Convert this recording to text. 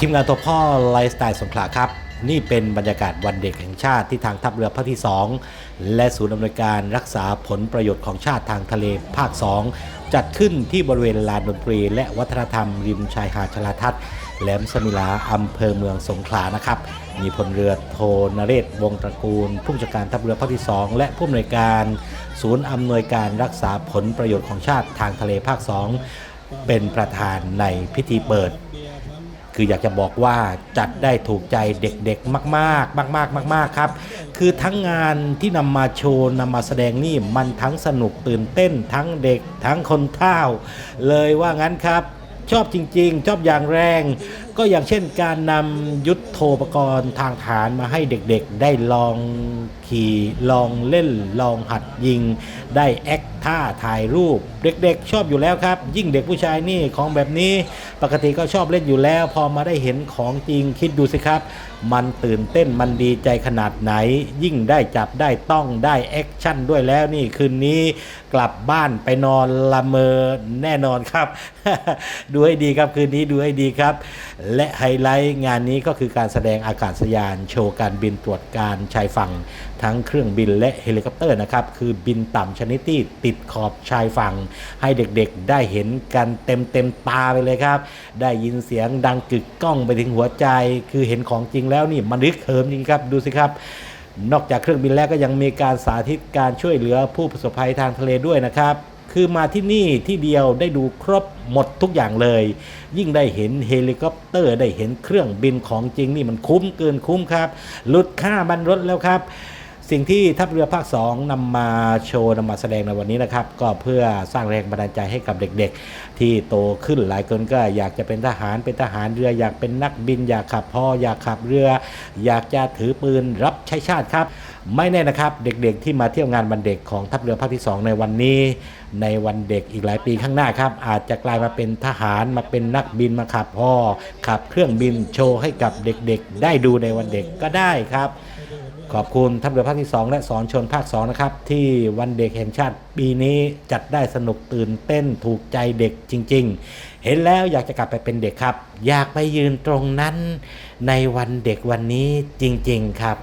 ทีมงานตัวพ่อไลฟ์สไตล์สงขลาครับ นี่เป็นบรรยากาศวันเด็กแห่งชาติที่ทางทัพเรือภาคที่ 2 และศูนย์อำนวยการรักษาผลประโยชน์ของชาติทางทะเลภาค 2 จัดขึ้นที่บริเวณลานดนตรี และวัฒนธรรมริมชายหาดชลาทัศน์แหลมสมิลาอำเภอเมืองสงขลานะครับ มีพลเรือโทนเรศวงศ์ตระกูล ผู้จัดการทัพเรือภาคที่ 2 และผู้อำนวยการศูนย์อำนวยการรักษาผลประโยชน์ของชาติทางทะเลภาค 2 เป็นประธานในพิธีเปิด คืออยากจะบอกว่าจัดได้ถูกใจเด็กๆ มากๆ มาก ๆ มาก ๆ ครับ คือทั้งงานที่นำมาโชว์นำมาแสดงนี่มันทั้งสนุกตื่นเต้น ทั้งเด็กทั้งคนเฒ่า เลยว่างั้นครับ ชอบจริง ๆ ชอบอย่างแรง ก็อย่างเช่นการนำยุทธโธปกรณ์ทางฐานมาให้เด็กๆ ได้ลองขี่ลองเล่นลองหัดยิง ได้แอคท่าถ่ายรูป เด็กๆ ชอบอยู่แล้วครับ ยิ่งเด็กผู้ชายนี่ของแบบนี้ ปกติก็ชอบเล่นอยู่แล้ว พอมาได้เห็นของจริงคิดดูสิครับ มันตื่นเต้นมันดีใจขนาดไหน ยิ่งได้จับได้ต้องได้แอคชั่นด้วยแล้วนี่คืนนี้กลับบ้านไปนอนละเมอแน่นอนครับ ดูให้ดีครับคืนนี้ดูให้ดีครับและไฮไลท์งานนี้ก็คือการแสดงอากาศยาน โชว์การบินตรวจการชายฝั่ง ทั้งเครื่องบินและเฮลิคอปเตอร์นะครับ คือบินต่ำชนิดที่ติดขอบชายฝั่ง ให้เด็กๆได้เห็นกันเต็มเต็มๆตาไปเลยครับ ได้ยินเสียงดังกึกก้องไปถึงหัวใจ คือเห็นของจริงแล้วนี่มันรึกเหิมจริงครับดูสิครับนอกจากเครื่องบินแล้วก็ยังมีการสาธิตการช่วยเหลือผู้ประสบภัยทางทะเลด้วยนะครับ คือมาที่นี่ที่เดียวได้ดูครบหมดทุกอย่างเลย ยิ่งได้เห็นเฮลิคอปเตอร์ได้เห็นเครื่องบินของจริงนี่มันคุ้มเกินคุ้มครับหลุดค่าบันรถแล้วครับ สิ่งที่ทัพเรือภาค 2นำมาโชว์นำมาแสดงในวันนี้นะครับ ก็เพื่อสร้างแรงบันดาลใจให้กับเด็กๆ ที่โตขึ้นหลายคนก็อยากจะเป็นทหารเป็นทหารเรืออยากเป็นนักบิน อยากขับพ่ออยากขับเรือ อยากจะถือปืนรับใช้ชาติครับ ไม่แน่นะครับเด็กๆ ที่มาเที่ยวงานวันเด็กของทัพเรือภาคที่ 2 ในวันนี้ ในวันเด็กอีกหลายปีข้างหน้าครับ อาจจะกลายมาเป็นทหารมาเป็นนักบินมาขับพ่อขับเครื่องบินโชว์ให้กับเด็กๆ ได้ดูในวันเด็กก็ได้ครับ ขอบคุณทัพเรือภาคที่ 2 และสอนชนภาค 2 นะครับ ที่วันเด็กแห่งชาติปีนี้จัดได้สนุกตื่นเต้นถูกใจเด็กจริง ๆ เห็นแล้วอยากจะกลับไปเป็นเด็กครับ อยากไปยืนตรงนั้นในวันเด็กวันนี้จริง ๆ ครับ